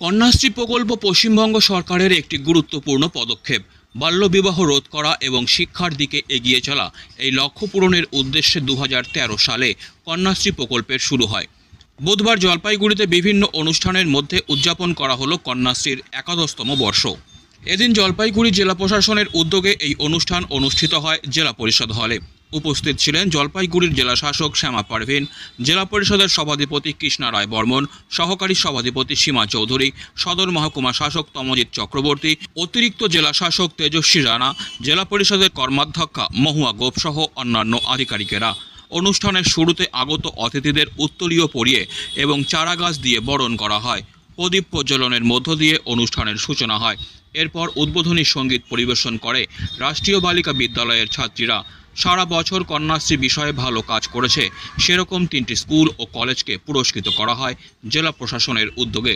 কন্যাশ্রী প্রকল্প পশ্চিমবঙ্গ সরকারের একটি গুরুত্বপূর্ণ পদক্ষেপ। বাল্যবিবাহ রোধ করা এবং শিক্ষার দিকে এগিয়ে চলা এই লক্ষ্য পূরণের উদ্দেশ্যে দু হাজার তেরো সালে কন্যাশ্রী প্রকল্পের শুরু হয়। বুধবার জলপাইগুড়িতে বিভিন্ন অনুষ্ঠানের মধ্যে উদযাপন করা হলো কন্যাশ্রীর একাদশতম বর্ষ। এদিন জলপাইগুড়ি জেলা প্রশাসনের উদ্যোগে এই অনুষ্ঠান অনুষ্ঠিত হয় জেলা পরিষদ হলে। উপস্থিত ছিলেন জলপাইগুড়ির জেলা শাসক শ্যামা পারভিন, জেলা পরিষদের সভাধিপতি কৃষ্ণা রায় বর্মন, সহকারী সভাধিপতি সীমা চৌধুরী, সদর মহকুমা শাসক তমজিৎ চক্রবর্তী, অতিরিক্ত জেলা শাসক তেজস্বী রানা, জেলা পরিষদের কর্মাধ্যক্ষা মহুয়া গোপসহ অন্যান্য আধিকারিকেরা। অনুষ্ঠানের শুরুতে আগত অতিথিদের উত্তরীয় পরিয়ে এবং চারাগাছ দিয়ে বরণ করা হয়। প্রদীপ প্রজ্বলনের মধ্য দিয়ে অনুষ্ঠানের সূচনা হয়। এরপর উদ্বোধনী সংগীত পরিবেশন করে রাষ্ট্রীয় বালিকা বিদ্যালয়ের ছাত্রীরা। সারা বছর কন্যাশ্রী বিষয়ে ভালো কাজ করেছে। সেরকম তিনটি স্কুল ও কলেজকে পুরস্কৃত করা হয় জেলা প্রশাসনের উদ্যোগে।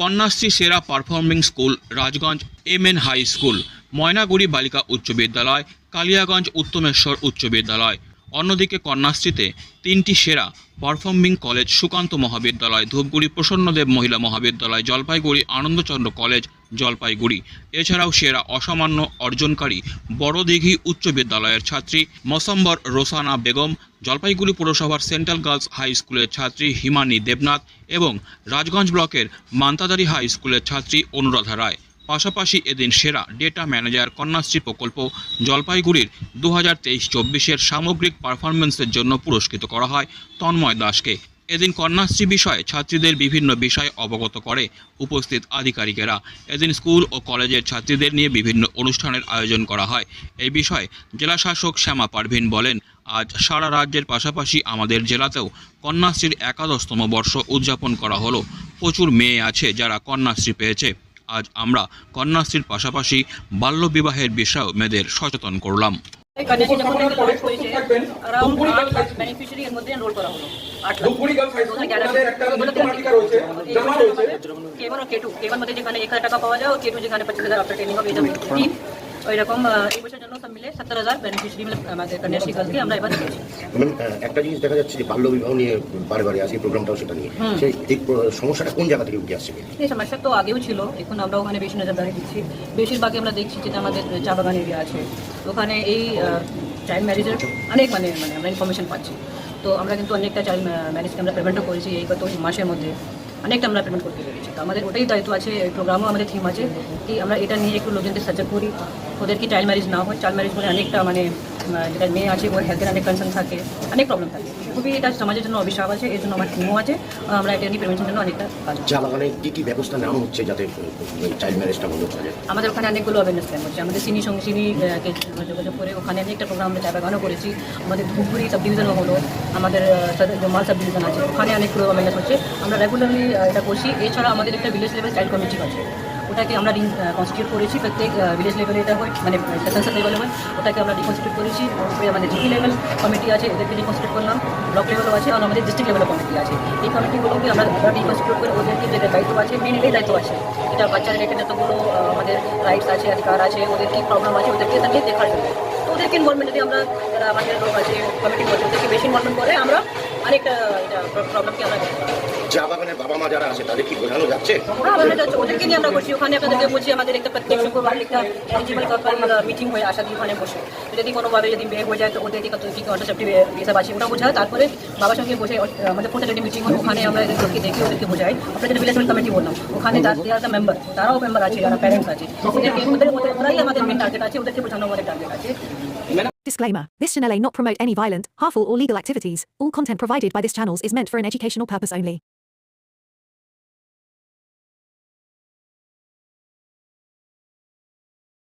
কন্যাশ্রী সেরা performing school Rajganj M N high school, Maynaguri বালিকা উচ্চ বিদ্যালয়, কালিয়াগঞ্জ উত্তমেশ্বর উচ্চ বিদ্যালয় অন্যদিকে কন্যাশ্রীতে তিনটি সেরা পারফর্মিং কলেজ সুকান্ত মহাবিদ্যালয়, ধূপগুড়ি প্রসন্নদেব মহিলা মহাবিদ্যালয়, জলপাইগুড়ি আনন্দচন্দ্র কলেজ, জলপাইগুড়ি। এছাড়াও সেরা অসামান্য অর্জনকারী বড়দিঘি উচ্চ বিদ্যালয়ের ছাত্রী মসম্বর রোসানা বেগম, জলপাইগুড়ি পুরসভার সেন্ট্রাল গার্লস হাই স্কুলের ছাত্রী হিমানি দেবনাথ এবং রাজগঞ্জ ব্লকের মান্তাদারি হাই স্কুলের ছাত্রী অনুরাধা রায়। পাশাপাশি এদিন সেরা ডেটা ম্যানেজার কন্যাশ্রী প্রকল্প জলপাইগুড়ির দু হাজার তেইশ চব্বিশের সামগ্রিক পারফরমেন্সের জন্য পুরস্কৃত করা হয় তন্ময় দাসকে। এদিন কন্যাশ্রী বিষয়ে ছাত্রীদের বিভিন্ন বিষয় অবগত করে উপস্থিত আধিকারিকেরা। এদিন স্কুল ও কলেজের ছাত্রীদের নিয়ে বিভিন্ন অনুষ্ঠানের আয়োজন করা হয়। এই বিষয়ে জেলাশাসক শ্যামা পারভিন বলেন, আজ সারা রাজ্যের পাশাপাশি আমাদের জেলাতেও কন্যাশ্রীর একাদশতম বর্ষ উদযাপন করা হলো। প্রচুর মেয়ে আছে যারা কন্যাশ্রী পেয়েছে। আজ আমরা কন্যাশ্রীর পাশাপাশি বাল্যবিবাহের বিষয়েও মেয়েদের সচেতন করলাম যখন থেকে লঞ্চ হয়েছে around আট লাখ beneficiary এর মধ্যে enroll করা হলো। আট লাখ। ধূপগুড়ি গার্লস হাই দু স্কুল হাজার আমাদের এগারো একটা ওগুলো নৃত্য নাটিকা রয়েছে জমা রয়েছে K1 আর K2 K1 মধ্যে যেখানে এক হাজার টাকা পাওয়া যায় K2 যেখানে পঁচিশ হাজার ওই রকম এই জন্য সব মিলে সত্তর হাজার বেনিফিশিয়ারি মিলে আমাদের কন্যাশ্রী গার্লসকে আমরা এবার দিয়েছি একটা জিনিস দেখা যাচ্ছে যে বাল্য বিবাহ নিয়ে বারে বারে আজকে প্রোগ্রামটাও সেটা নিয়ে। সেই এই সমস্যাটা কোন জায়গা থেকে উঠে আসছে এই সমস্যা তো আগেও ছিল এখন আমরা ওখানে বেশি নজরদারি দিচ্ছি। বেশিরভাগই আমরা দেখছি যেটা আমাদের চা বাগান এরিয়া আছে। ওখানে এই চাইল্ড ম্যারেজের অনেক মানে মানে আমরা ইনফরমেশন পাচ্ছি। তো আমরা কিন্তু অনেকটা চাইল্ড ম্যারেজকে আমরা প্রিভেন্টও করেছি এই গত মাসের মধ্যে। অনেকটা আমরা পেমেন্ট করতে পেরেছি। তো আমাদের ওটাই দায়িত্ব আছে, এই প্রোগ্রামও আমাদের থিম আছে কি আমরা এটা নিয়ে একটু লোকজনদের সাজা করি। ওদের কি চাইল্ড ম্যারেজ না হয় চাইল্ড ম্যারেজ বলে অনেকটা মানে যেটা মেয়ে আছে, ওর হেলথের অনেক কনসার্ন থাকে, অনেক প্রবলেম থাকে। খুবই এটা সমাজের জন্য অভিশাপ আছে এর জন্য আমার থিমও আছে। আমরা এটা নিয়ে প্রিভেন্শনের জন্য অনেকটা কাজ। বাগানে কি কি ব্যবস্থা নেওয়া হচ্ছে যাতে চাইল্ড ম্যারেজটা বন্ধ যায়? আমাদের ওখানে অনেকগুলো অ্যাওয়ারনেস ক্যাম্প হচ্ছে। আমাদের সিনি সঙ্গে সিনি যোগাযোগ করে ওখানে অনেকটা প্রোগ্রাম আমরা চা বাগানও করেছি। আমাদের ধূপগুড়ি সাব ডিভিশনও হলো আমাদের মাল সাব ডিভিশন আছে ওখানে অনেকগুলো অ্যাওয়ারনেস হচ্ছে। আমরা রেগুলারলি এটা করছি। এছাড়া আমাদের একটা ভিলেজ লেভেল চাইল্ড কমিটি আছে। ওটাকে আমরা কনস্টিটিউট করেছি প্রত্যেক ভিলেজ লেভেলে এটা হয় মানে সেন্সার লেভেলে হয়, ওটাকে আমরা রিকনস্টিটিউট করেছি। আমাদের জিপি লেভেল কমিটি আছে, এদেরকে রিকনস্টিটিউট করলাম। ব্লক লেভেলও আছে আর আমাদের ডিস্ট্রিক্ট লেভেলও কমিটি আছে। এই কমিটিগুলোকে আমরা রিকনস্টিটিউট করে ওদেরকে যে দায়িত্ব আছে মেন এটাই দায়িত্ব আছে। এটা বাচ্চা রিলেটেড যতগুলো আমাদের রাইটস আছে, অধিকার আছে, ওদের কী প্রবলেম আছে, ওদেরকে তাকে দেখার জন্য। তো ওদেরকে ইনভলভমেন্ট যদি আমরা আমাদের লোক আছে কমিটি করছে ওদেরকে বেশি ইনভলভমেন্ট করে আমরা অনেকটা এটা প্রবলেমকে আমরা চা বাগানের বাবা মা যারা আছে তাদের কি বোঝানো যাচ্ছে? হ্যাঁ আমরা এটা ওদেরকে নিয়ে আমরা করছি ওখানে আপনাদেরকে বলছি আমাদের একটা প্রত্যেক শুক্রবার একটা এলিজিবল কাপল মিটিং হয়ে আসা দিয়ে ওখানে বসে। যদি কোনোভাবে যদি বিয়ে হয়ে যায় তো ওদেরকে কত কী কন্ট্রাসেপ্টিভ এসব আছে ওটা বোঝায় তারপরে বাবার সঙ্গে বসে আহ, আমাদের প্রত্যেক যদি মিটিং হয় ওখানে আমরা এদেরকে দেখি ওদেরকে বোঝাই। আমরা যেটা ভিলেজ কমিটি বললাম ওখানে যারা মেম্বার তারাও মেম্বার আছে যারা প্যারেন্টস আছে। ওদেরকে ওদের ওদের- ওরাই আমাদের মেন টার্গেট আছে ওদেরকে বোঝানো আমাদের টার্গেট আছে। Disclaimer This channel may not promote any violent, harmful, or legal activities. All content provided by this channel is meant for an educational purpose only.